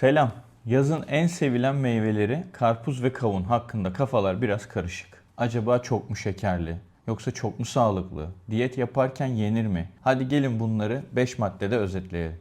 Selam. Yazın en sevilen meyveleri karpuz ve kavun hakkında kafalar biraz karışık. Acaba çok mu şekerli? Yoksa çok mu sağlıklı? Diyet yaparken yenir mi? Hadi gelin bunları 5 maddede özetleyelim.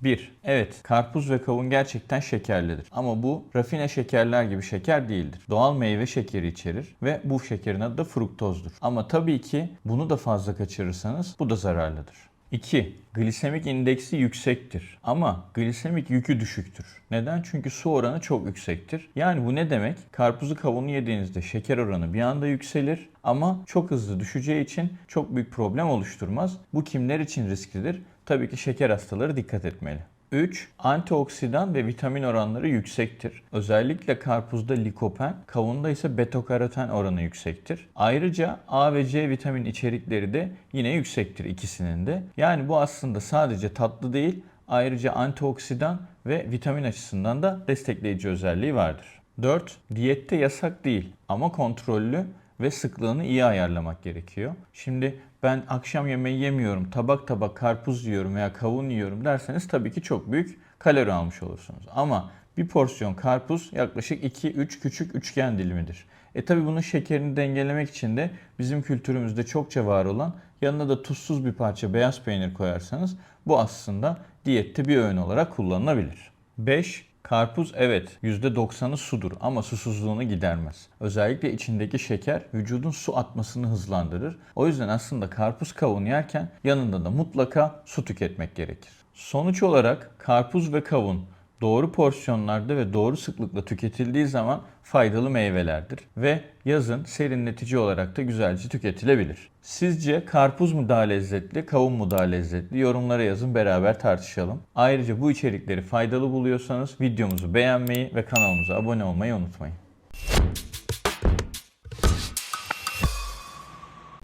1. Evet, karpuz ve kavun gerçekten şekerlidir. Ama bu rafine şekerler gibi şeker değildir. Doğal meyve şekeri içerir ve bu şekerin adı da fruktozdur. Ama tabii ki bunu da fazla kaçırırsanız bu da zararlıdır. 2. Glisemik indeksi yüksektir ama glisemik yükü düşüktür. Neden? Çünkü su oranı çok yüksektir. Yani bu ne demek? Karpuzu kavunu yediğinizde şeker oranı bir anda yükselir ama çok hızlı düşeceği için çok büyük problem oluşturmaz. Bu kimler için risklidir? Tabii ki şeker hastaları dikkat etmeli. 3. Antioksidan ve vitamin oranları yüksektir. Özellikle karpuzda likopen, kavunda ise beta-karoten oranı yüksektir. Ayrıca A ve C vitamin içerikleri de yine yüksektir ikisinin de. Yani bu aslında sadece tatlı değil, ayrıca antioksidan ve vitamin açısından da destekleyici özelliği vardır. 4. Diyette yasak değil ama kontrollü ve sıklığını iyi ayarlamak gerekiyor. Şimdi ben akşam yemeği yemiyorum, tabak tabak karpuz yiyorum veya kavun yiyorum derseniz tabii ki çok büyük kalori almış olursunuz. Ama bir porsiyon karpuz yaklaşık 2-3 küçük üçgen dilimidir. E tabi bunun şekerini dengelemek için de bizim kültürümüzde çokça var olan yanına da tuzsuz bir parça beyaz peynir koyarsanız bu aslında diyette bir öğün olarak kullanılabilir. 5. Karpuz evet %90'ı sudur ama susuzluğunu gidermez. Özellikle içindeki şeker vücudun su atmasını hızlandırır. O yüzden aslında karpuz kavun yerken yanında da mutlaka su tüketmek gerekir. Sonuç olarak karpuz ve kavun doğru porsiyonlarda ve doğru sıklıkla tüketildiği zaman faydalı meyvelerdir ve yazın serinletici olarak da güzelce tüketilebilir. Sizce karpuz mu daha lezzetli, kavun mu daha lezzetli? Yorumlara yazın beraber tartışalım. Ayrıca bu içerikleri faydalı buluyorsanız videomuzu beğenmeyi ve kanalımıza abone olmayı unutmayın.